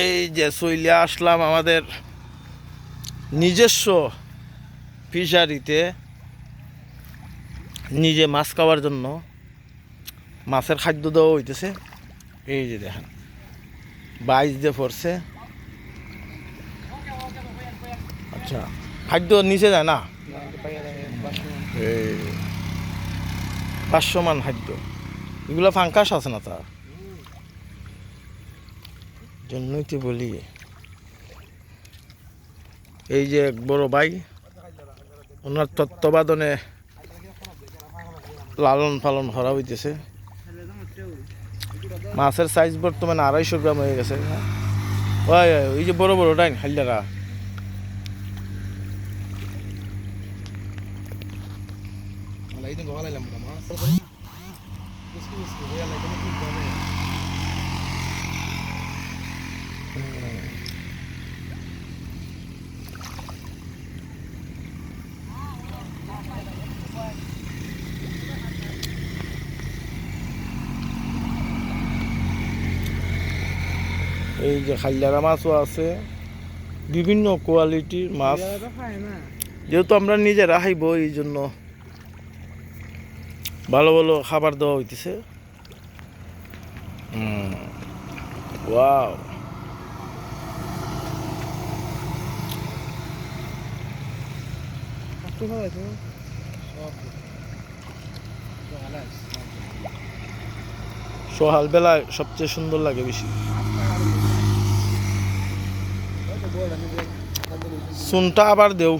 এই যে চইলে আসলাম আমাদের নিজস্ব ফিশারিতে নিজে মাছ খাওয়ার জন্য। মাছের খাদ্য দেওয়া হইতেছে। এই যে দেখেন, বাইশ দিয়ে পড়ছে। আচ্ছা খাদ্য নিচে যায় না? এই পাঁচশো মান খাদ্য। এগুলো ফাঙ্কাস আছে না তার? জন্যই তো বলি। এই যে এক বড় ভাই ওনার তত্ত্বাবধানে লালন পালন করা হইতেছে। মাছের সাইজ বর্তমানে আড়াইশো গ্রাম হয়ে গেছে। ওই ওই, যে বড় বড় ডাইন হাইলারা। এই যে খাইলারা মাছও আছে, বিভিন্ন কোয়ালিটির মাছ। যেহেতু আমরা নিজেরা খাইব এই জন্য ভালো ভালো খাবার দেওয়া হইতেছে। সকাল বেলায় সবচেয়ে সুন্দর লাগে বেশি। সুনটা আবার দেও।